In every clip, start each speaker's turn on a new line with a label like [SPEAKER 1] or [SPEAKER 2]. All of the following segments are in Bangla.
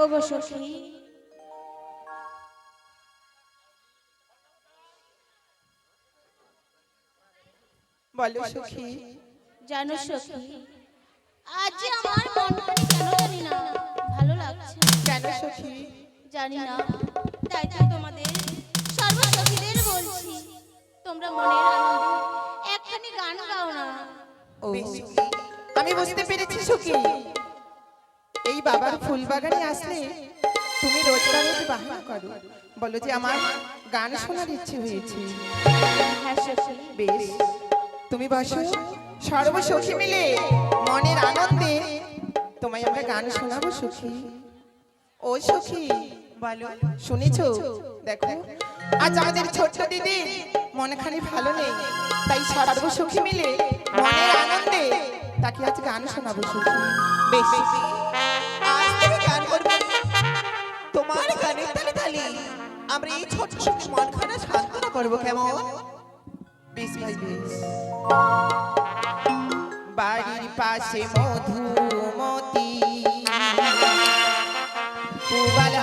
[SPEAKER 1] ও গো সখী
[SPEAKER 2] বলো সখী।
[SPEAKER 1] জানো সখী আজ আমার মনটা কেন জানি না ভালো লাগছে
[SPEAKER 2] কেন সখী।
[SPEAKER 1] জানি না তাই তো তোমাদের সর্বসখীদের বলছি। তোমরা মনের আনন্দে একখানি গান গাও না।
[SPEAKER 2] ও আমি বুঝতে পেরেছি সখী। এই বাবার ফুল বাগানে আসলে তুমি রোজগার রোজ বাহানা করো। বলো যে আমার গান শোনার ইচ্ছে হয়েছে।
[SPEAKER 1] হ্যাঁ
[SPEAKER 2] বেশ। তুমি বসো। সর্বসখী মিলে মনের আনন্দে তোমায় আমরা গান শোনাবো সখী। ও সখী বলো শুনেছো? দেখো। আজ আমাদের ছোট্ট দিদি মনখানি ভালো নেই তাই সর্বসখী মিলে মনের আনন্দে তাকে আজ গান শোনাবো সখী। বেশ।
[SPEAKER 3] গান করব। তোমার গানে তালে তালে আমরা এই ছোট ছোট মনখানা সান্ত্বনা করব কেমন?
[SPEAKER 2] বাড়ির পাশে মধুমতি, পুবাল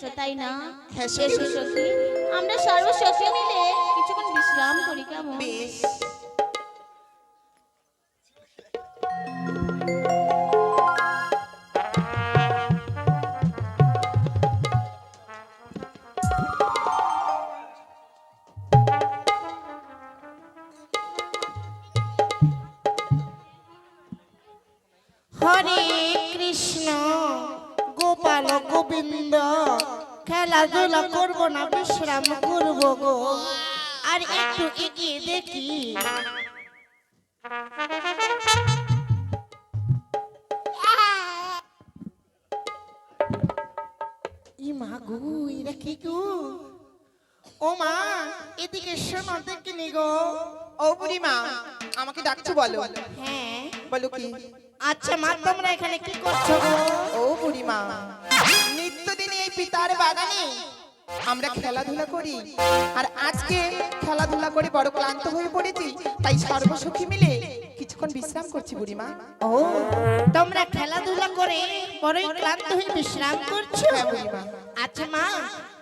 [SPEAKER 1] গেছো তাই না?
[SPEAKER 3] হ্যাঁ, সখী
[SPEAKER 1] আমরা সর্বসখী মিলে কিছুক্ষণ বিশ্রাম করি কেমন?
[SPEAKER 3] বেশ।
[SPEAKER 4] ই মা গো এরা কি গো। ও মা এদিকে শোনো দেখিনি গো।
[SPEAKER 2] ও আমাকে ডাকছো বলো।
[SPEAKER 4] হ্যাঁ।
[SPEAKER 2] বলো কি?
[SPEAKER 4] আচ্ছা মা তোমরা এখানে কি করছ গো?
[SPEAKER 2] ও বুড়িমা নিত্যদিন এই পিতার বাগানে আমরা খেলাধুলা করি। আর আজকে খেলাধুলা করে বড় ক্লান্ত হয়ে পড়েছি তাই সর্বসখী মিলে কিছুক্ষণ বিশ্রাম করছি বুড়িমা।
[SPEAKER 4] ও তোমরা খেলাধুলা করে বড়ই ক্লান্ত হয়ে বিশ্রাম করছ?
[SPEAKER 2] হ্যাঁ।
[SPEAKER 4] আচ্ছা মা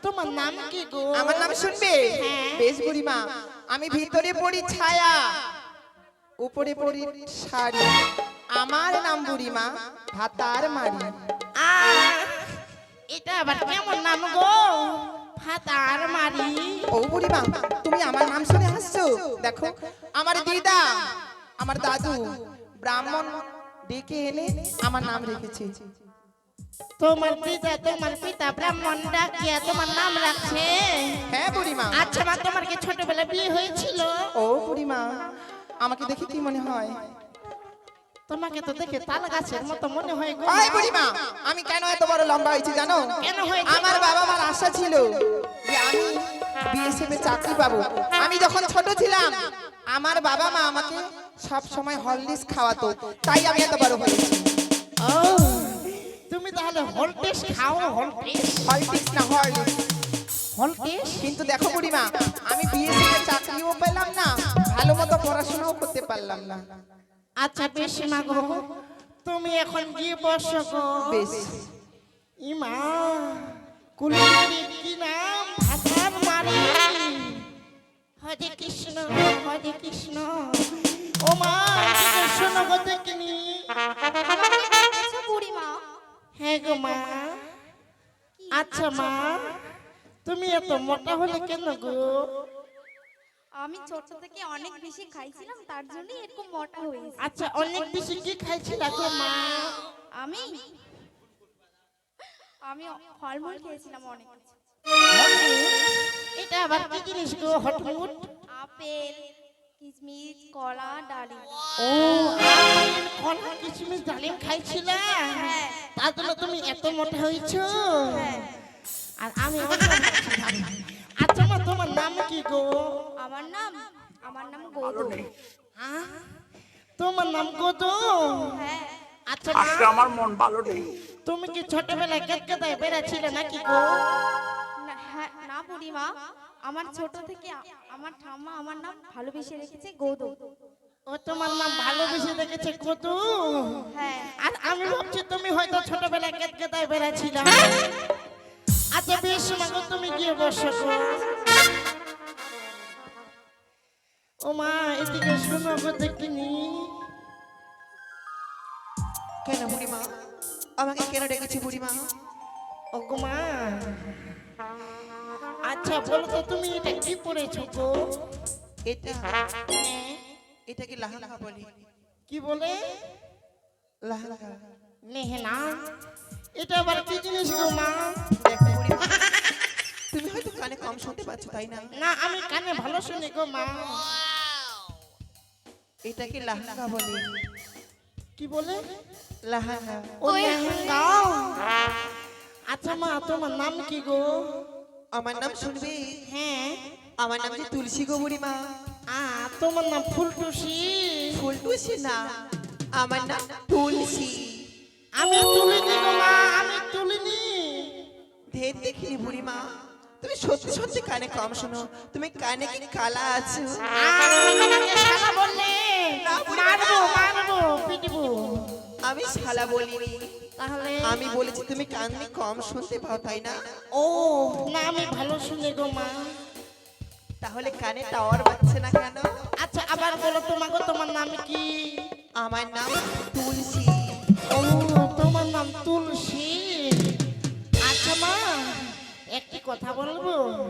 [SPEAKER 4] তোমার নাম কি গো?
[SPEAKER 2] আমার নাম শুনবে?
[SPEAKER 4] হ্যাঁ।
[SPEAKER 2] বেশ বুড়িমা আমি ভিতরে পড়ি ছায়া উপরে পড়ি শাড়ি। আমার নাম বুড়িমা ভাতার মারি
[SPEAKER 4] এটা আবার কেমন নাম গো? ফাতার মারি
[SPEAKER 2] ও বুড়িমা তুমি আমার নাম শুনে হাসছো? দেখো আমার দিদা আমার দাদু ব্রাহ্মণ ডেকে এনে আমার নাম রেখেছে।
[SPEAKER 4] তোমার পিতা তোমার পিতা ব্রাহ্মণ ডাকিয়া তোমার নাম রাখছে।
[SPEAKER 2] হ্যাঁ বুড়িমা।
[SPEAKER 4] আচ্ছা মা তোমার কি ছোটবেলা বিয়ে হয়েছিল?
[SPEAKER 2] ও বুড়িমা আমাকে দেখে কি মনে হয়?
[SPEAKER 4] তোমাকে তো দেখে তাল গাছের মতো মনে হয় গো।
[SPEAKER 2] ওই বুড়িমা আমি কেন এত বড় লম্বা হয়েছি জানো?
[SPEAKER 4] কেন হয়েছে?
[SPEAKER 2] আমার বাবা মার আশা ছিল যে আমি বিএসএফ এ চাকরি পাবো। আমি যখন ছোট ছিলাম আমার বাবা মা আমাকে সব সময় হরলিক্স খাওয়াতো তাই আমি এত বড় হয়েছি।
[SPEAKER 4] তুমি তাহলে হলটেস খাও হলটেস
[SPEAKER 2] হরলিক্স না হরলিক্স
[SPEAKER 4] হলটেস
[SPEAKER 2] কিন্তু দেখো বুড়িমা আমি বিএসএফ এ চাকরিও পেলাম না ভালো মতো পড়াশোনাও করতে পারলাম না।
[SPEAKER 4] আচ্ছা বেশ মা গো। তুমি এখন গিয়ে বসো গো?
[SPEAKER 2] বেশ।
[SPEAKER 4] ইমা কুলির কি নাম? ভাতার মারি হরে কৃষ্ণ হরে কৃষ্ণ। ও মা শোনো গো দেখিনি
[SPEAKER 1] আচ্ছা বুড়িমা
[SPEAKER 4] হ্যাঁ গো মা আচ্ছা মা তুমি এত মোটা হলে কেন গো?
[SPEAKER 1] আমি ছোট থেকে অনেক বেশি খাইছিলাম তার জন্য এরকম মোটা হয়েছে
[SPEAKER 4] আচ্ছা অনেক বেশি কি খাইছিল গো মা?
[SPEAKER 1] আমি? আমি ফলমূল খেয়েছিলাম অনেক।
[SPEAKER 4] এটা আবার কি জিনিস গো হটমুট?
[SPEAKER 1] আপেল। কিশমিশ কলা ডালিম।
[SPEAKER 4] ও আপেল কলা কিশমিশ ডালিম খাইছিলা?
[SPEAKER 1] হ্যাঁ।
[SPEAKER 4] তার জন্য তুমি এত মোটা হয়েছো?
[SPEAKER 1] হ্যাঁ।
[SPEAKER 4] আর আমি আচ্ছা মা তোমার নাম কি গো?
[SPEAKER 1] আমার নাম আমার নাম গৌতম।
[SPEAKER 4] আহ, তোমার নাম কত
[SPEAKER 1] হ্যাঁ।
[SPEAKER 4] আচ্ছা
[SPEAKER 5] আজকে আমার মন ভালো নেই।
[SPEAKER 4] তুমি কি ছোটবেলায় কেক কেতকেতায় বেড়াচ্ছিলে নাকি গো?
[SPEAKER 1] না হ্যাঁ না বুড়িমা। আমার ছোট থেকে আমার ঠাম্মা আমার নাম ভালোবেসে রেখেছে গৌতম।
[SPEAKER 4] ও তোমার নাম ভালোবেসে দেখেছে কত?
[SPEAKER 1] হ্যাঁ।
[SPEAKER 4] আর আমি ভাবছি তুমি হয়তো ছোটবেলায় কেতকেতায় বেড়াচ্ছিলাম আচ্ছা বেশ মাগো তুমি গিয়ে বসো ও মা এদিকে শোনো গো দেখিনি।
[SPEAKER 3] কেন বুড়িমা? আমাকে কেন ডেকেছি বুড়িমা?
[SPEAKER 4] ও গো মা। আচ্ছা বলো তো তুমি এটা কি পড়েছো গো?
[SPEAKER 3] এটা এটা কি লাহা বলি?
[SPEAKER 4] কি বলে?
[SPEAKER 3] লাহা
[SPEAKER 4] নেহেনা এটা আবার কি জিনিস গো মা?
[SPEAKER 3] তুমি হয়তো কানে কম শুনতে পাচ্ছ তাই না?
[SPEAKER 4] না আমি কানে ভালো শুনি গো মা।
[SPEAKER 3] এটা এটাকে লাহা বলে?
[SPEAKER 4] কি বলে?
[SPEAKER 3] লাহা
[SPEAKER 4] ও লেহেঙ্গা। আচ্ছা মা তোমার নাম কি গো?
[SPEAKER 3] আমার নাম শুনবি?
[SPEAKER 4] হ্যাঁ।
[SPEAKER 3] আমার নাম যে তুলসী গো বুড়িমা
[SPEAKER 4] আ তোমার নাম ফুলটুসি।
[SPEAKER 3] ফুল টুসি না আমার নাম তুলসী।
[SPEAKER 4] আমি তুলিনি গো মা আমি তুলিনি।
[SPEAKER 3] ধের দেখিনি বুড়িমা তুমি সত্যি সত্যি কানে কম শোনো তুমি কানে কি কালা আছো?
[SPEAKER 4] শালা বললে। মারবো মারবো পিটবো।
[SPEAKER 3] আমি শালা বলিনি।
[SPEAKER 4] তাহলে
[SPEAKER 3] আমি বলেছি তুমি কান কম শুনতে পাও তাই না?
[SPEAKER 4] ও না আমি ভালো শুনি গো মা।
[SPEAKER 3] তাহলে কানে টাওয়ার বাজছে না কেন?
[SPEAKER 4] আচ্ছা আবার বলো তোমাকে তোমার নাম কি?
[SPEAKER 3] আমার নাম তুলসী।
[SPEAKER 4] ও তোমার নাম তুলসী? আচ্ছা মা একটি কথা বলব?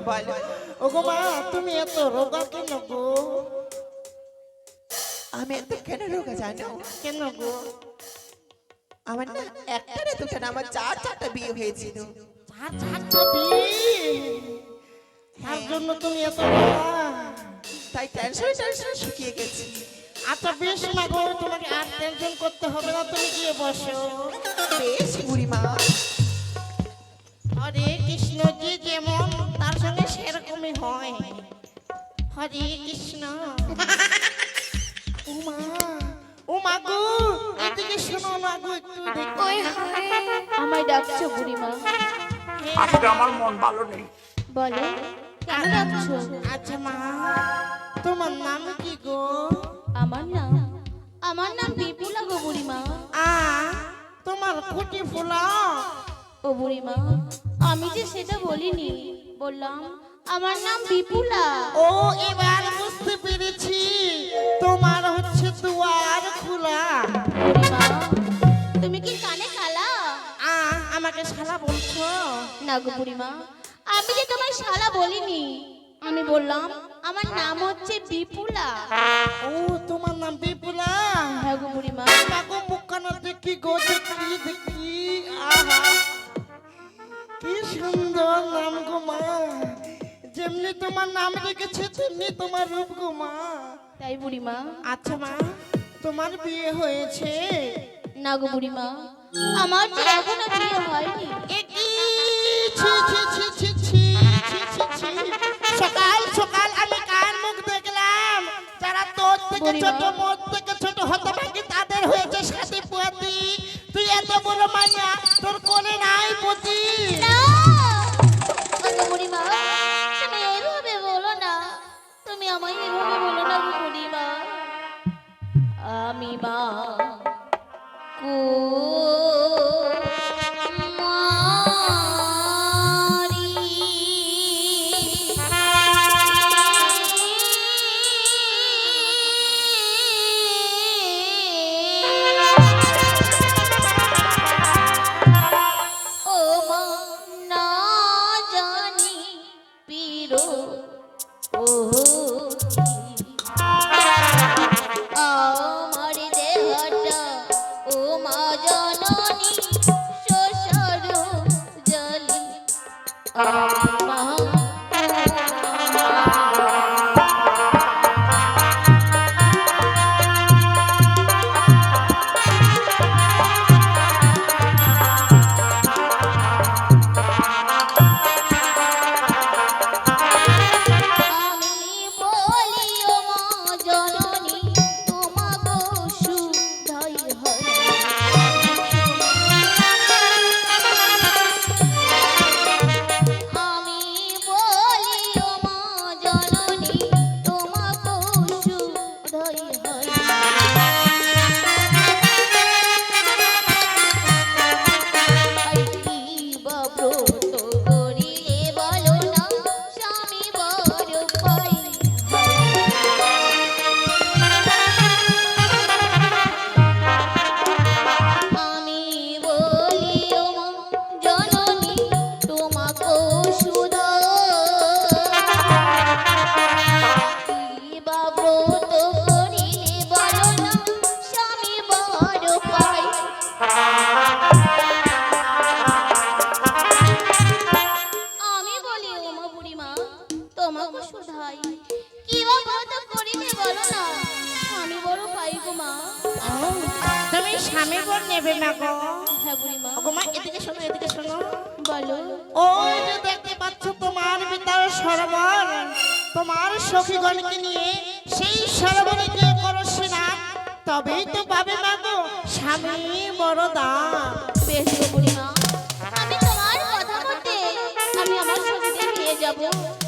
[SPEAKER 3] বলো।
[SPEAKER 4] ও গো মা তুমি এত রোগা কেন গো?
[SPEAKER 3] আমি এত কেন রোগা জানো?
[SPEAKER 4] কেন গো?
[SPEAKER 3] আমার না একটা দুটো না আমার চার চারটা বিয়ে হয়েছিল।
[SPEAKER 4] চার চারটা বিয়ে? তার জন্য তুমি এত
[SPEAKER 3] তাই টেনশনে টেনশনে শুকিয়ে গেছি।
[SPEAKER 4] আচ্ছা বেশ মা গো তোমাকে আর টেনশন করতে হবে না তুমি গিয়ে বসো।
[SPEAKER 3] বেশ বুড়িমা।
[SPEAKER 4] হরে কৃষ্ণ যে যেমন তার সঙ্গে সেরকমই হয়। হরে কৃষ্ণ। ও মা ও মা গো এদিকে শোনো না গো একটু দেখো।
[SPEAKER 1] আমায় ডাকছো বুড়িমা।
[SPEAKER 5] আজকে আমার মন ভালো নেই।
[SPEAKER 1] বলো কেন ডাকছো?
[SPEAKER 4] আচ্ছা মা তোমার নাম কি গো?
[SPEAKER 1] আমার নাম আমার নাম বিপুলা গো বুড়িমা।
[SPEAKER 4] আ তোমার কুটি ফুলা?
[SPEAKER 1] ও বুড়িমা আমি যে সেটা বলিনি বললাম আমার নাম বিপুলা।
[SPEAKER 4] ও এবার বুঝতে পেরেছি তোমার হচ্ছে দুয়ার খোলা।
[SPEAKER 1] তুমি কি কানে খালা
[SPEAKER 4] আ আমাকে শালা বলছো?
[SPEAKER 1] না গো বুড়িমা আমি যে তোমার শালা বলিনি। আমি বললাম আমার নাম হচ্ছে বিপুলা।
[SPEAKER 4] ও তোমার নাম বিপুলা?
[SPEAKER 1] হ্যাঁ গো বুড়িমা।
[SPEAKER 4] মুখখানা দেখি গো দেখি দেখি আহা। কি সুন্দর নাম গো মা। যেমনি তোমার নাম রেখেছে তেমনি তোমার রূপ গো মা।
[SPEAKER 1] তাই বুড়িমা
[SPEAKER 4] আচ্ছা মা তোমার বিয়ে হয়েছে?
[SPEAKER 1] না গো বুড়িমা আমার তো এখনও বিয়ে হয়নি।
[SPEAKER 4] সকাল সকাল আমি কার মুখ দেখলাম? যারা তোর থেকে ছোট মোট থেকে ছোট হতে পারি তাদের হয়েছে সাথে পুয়াতি তুই এত বড় মাইয়া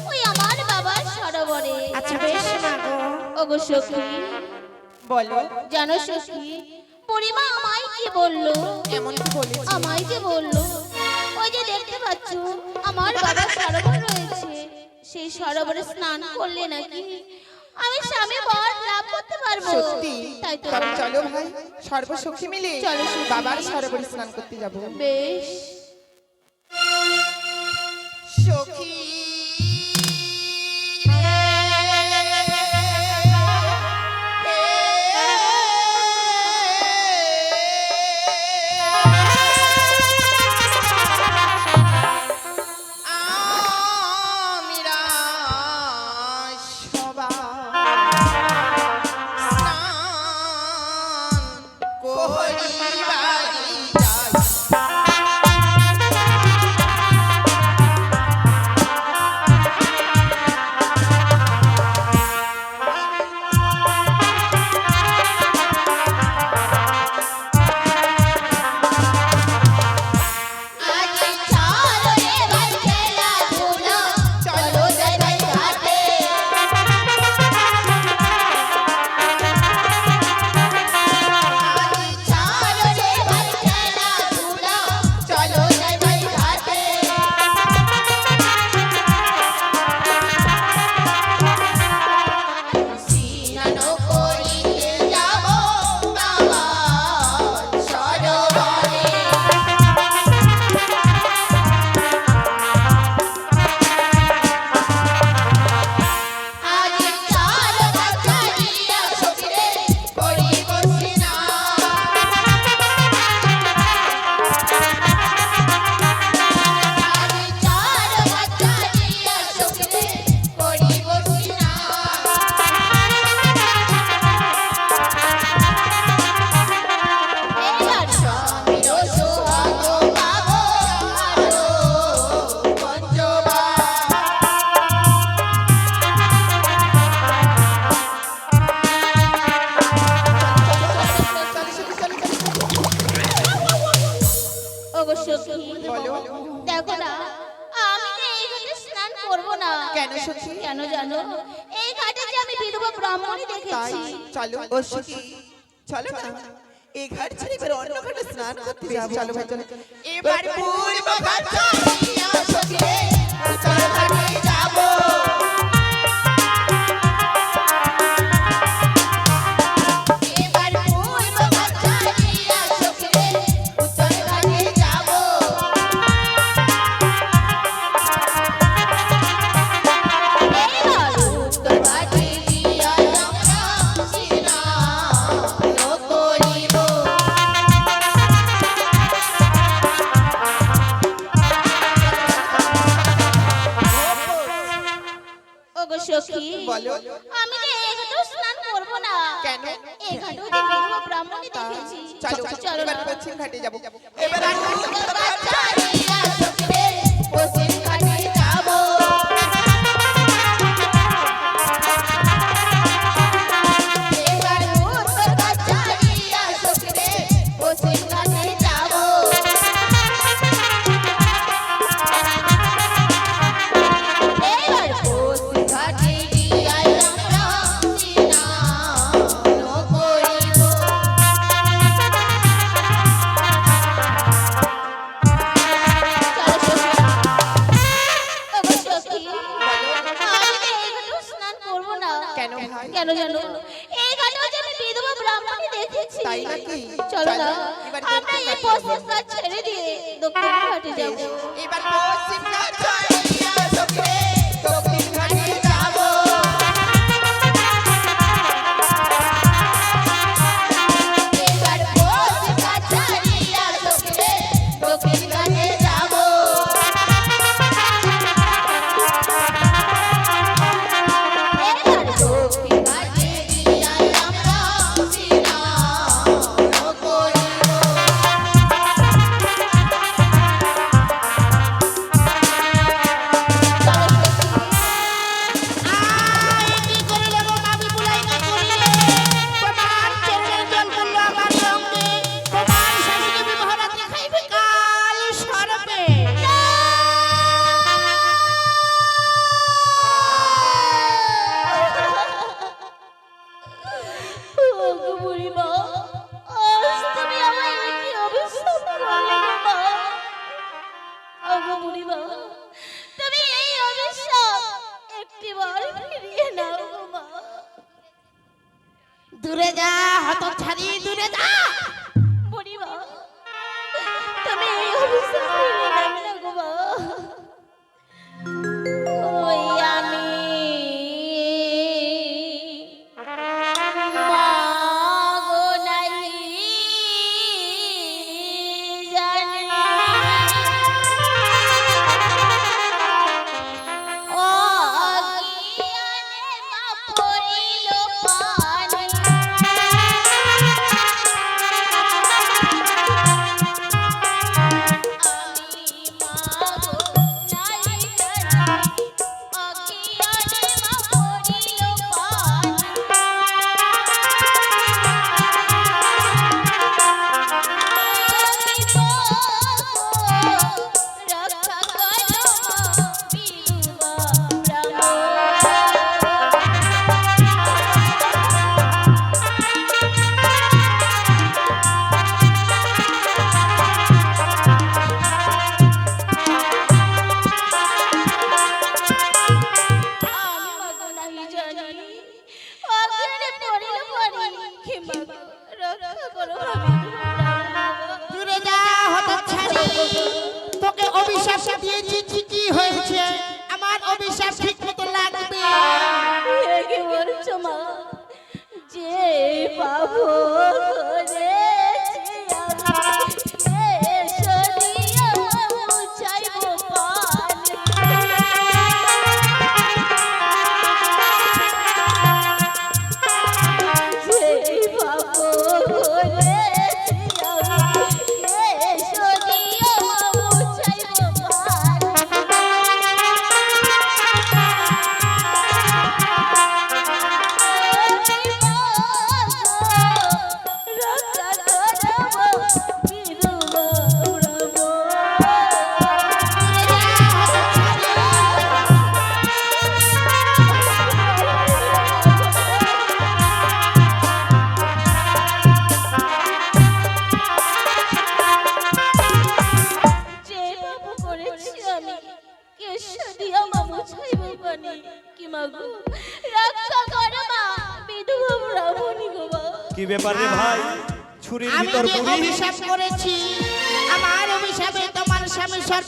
[SPEAKER 4] ওই
[SPEAKER 1] আমার বাবার সরোবরে।
[SPEAKER 4] আচ্ছা বেশ
[SPEAKER 2] বলো।
[SPEAKER 1] জানো সখী পরিমা আমায় বলল?
[SPEAKER 2] এমন
[SPEAKER 1] বলল ওই যে দেখতে পাচ্ছ আমার বাবা সরোবর রয়েছে। সেই সরোবরে স্নান করলে নাকি আমি স্বামী বর লাভ করতে পারব।
[SPEAKER 2] সত্যি?
[SPEAKER 1] তাই তো।
[SPEAKER 2] চলো ভাই সর্বশক্তি মিলে
[SPEAKER 1] চলো
[SPEAKER 2] বাবার সরোবরে স্নান করতে যাব।
[SPEAKER 1] বেশ।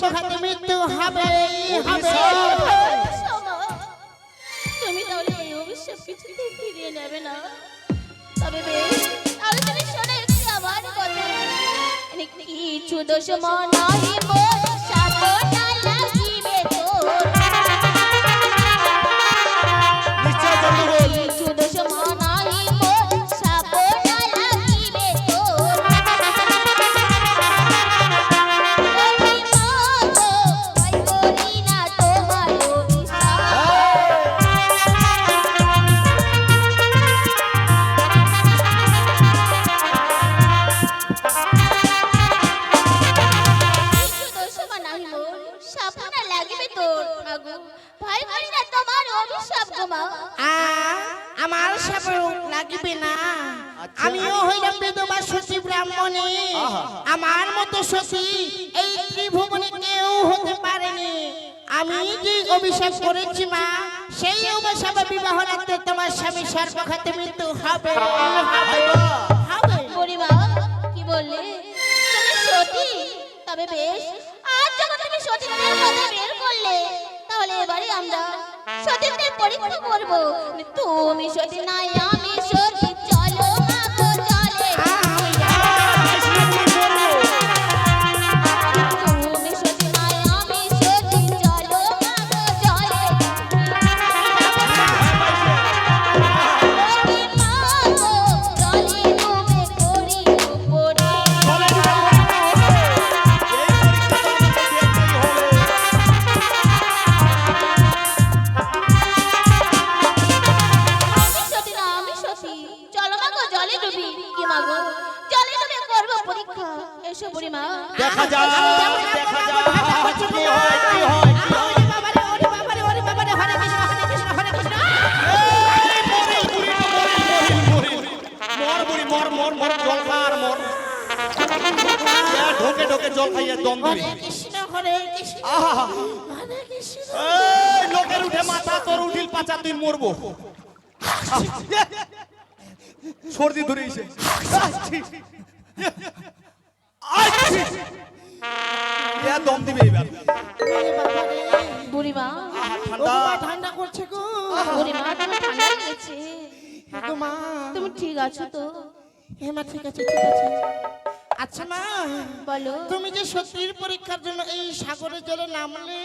[SPEAKER 4] পক্ষাতে মৃত্যু হবে
[SPEAKER 1] তুমি নেবে না। কিছু দোষ বুড়িমা কি বললে তুমি তবে বেশ তুমি বের করলে। তাহলে এবারে আমরা সতীদের পরীক্ষা করব। তুমি সতী নাই, আমি
[SPEAKER 6] ঢোকে ঢোকে জল খাইয়ে দম দিবি। এই লোকের উঠে মাথা তোর উঠিল পাচা তুই মরবো। সর্দি ধরেছে ইয়া
[SPEAKER 4] দম
[SPEAKER 6] ঠান্ডা।
[SPEAKER 4] করছে গো।
[SPEAKER 1] তুমি ঠান্ডা তুমি ঠিক আছো তো?
[SPEAKER 4] হ্যাঁ, হেমা ঠিক আছে ঠিক আছে। আচ্ছা মা
[SPEAKER 1] বলো।
[SPEAKER 4] তুমি যে সত্যির পরীক্ষার জন্য এই সাগরের জলে নামলে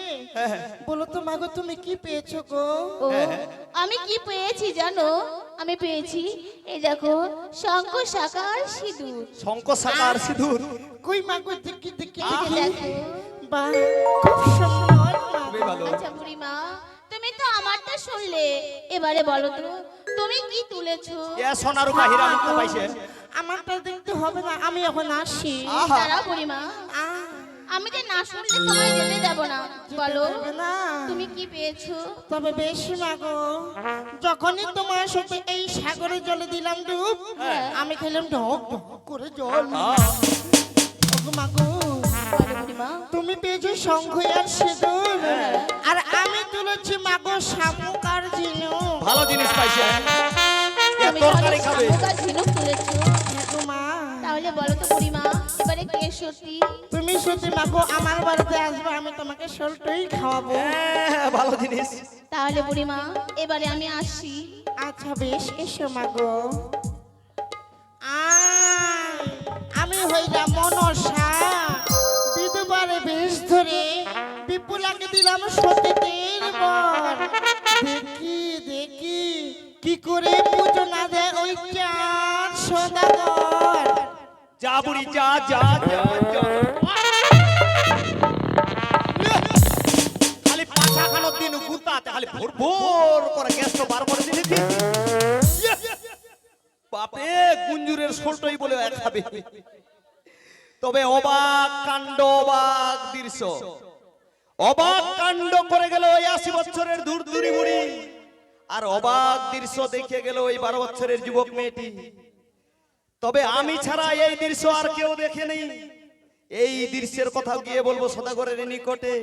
[SPEAKER 4] বলো তো মাগো তুমি কি পেয়েছ গো?
[SPEAKER 1] আমি কি পেয়েছি জানো? আমি পেয়েছি এই দেখো শঙ্খ শাখার সিঁদুর।
[SPEAKER 6] শঙ্খ সাকার সিঁদুর।
[SPEAKER 4] কই মাগো দেখি দেখি দেখি। বা খুব সুন্দর মা।
[SPEAKER 6] খুবই ভালো।
[SPEAKER 1] আচ্ছা বুড়িমা তুমি তো আমারটা শুনলে। এবারে বলো তো তুমি কি তুলেছো?
[SPEAKER 6] এ সোনারু কাহিরা মুক্ত পাইছে।
[SPEAKER 4] আমারটা দেখতে হবে না আমি এখন আসি।
[SPEAKER 1] দাঁড়াও বুড়িমা। আমি যে না শুনলে তোমায় যেতে দেব না। বলো
[SPEAKER 4] না।
[SPEAKER 1] তুমি কি পেয়েছ?
[SPEAKER 4] তবে বেশি মাগো যখনই তোমার সাথে এই সাগরের জলে দিলাম ডুব আমি খেলাম ঢক ঢক করে জল। ওগো মাগো তুমি পেয়েছ শঙ্খ আর সিঁদুর। আর আমি তুলেছি মাগো শামুক আর ঝিনু
[SPEAKER 6] ভালো জিনিস পাইছে। তরকারি খাবে।
[SPEAKER 1] শামুক আর ঝিনুক তুলেছো। তাহলে বলো তো বুড়িমা এবারে কে সত্যি?
[SPEAKER 4] তুমি সত্যি মাগো আমার বাড়িতে আসবে আমি তোমাকে সলটই খাওয়াবো।
[SPEAKER 6] হ্যাঁ, ভালো জিনিস।
[SPEAKER 1] তাহলে বুড়িমা এবারে আমি আসি
[SPEAKER 4] আচ্ছা বেশ এসো মাগো। আয়, আমি হইলাম মনসা। বিধবারে বেশ ধরে বিপুলাকে দিলাম সতীতের বর। দেখি দেখি কি করে পুজো না দেয় ওই চাঁদ সদাগর।
[SPEAKER 6] যা বুড়ি যা যা। খালি পাছা খানোর দিন গুতাতে, খালি ভোর ভোর করে গ্যাস তো বার করে দিলি বাপে গুঞ্জুরের সোলটই বলে খাবে। তবে অবাক কাণ্ড, অবাক দৃশ্য। অবাক কাণ্ড করে গেল ওই আশি বছরের দূর দূরি বুড়ি। আর অবাক দৃশ্য দেখে গেল ওই বারো বছরের যুবক মেয়েটি। তবে আমি ছাড়া এই দৃশ্য আর কেউ দেখেনি। এই দৃশ্যের কথা গিয়ে বলব সদাগরের নিকটে।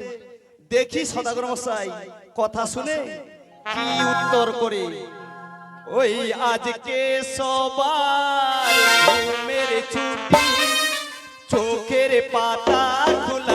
[SPEAKER 6] দেখি সদাগর মশাই কথা শুনে কি উত্তর করে? ওই আজকে সবার মেরে ছুটি চোখের পাতা খোলা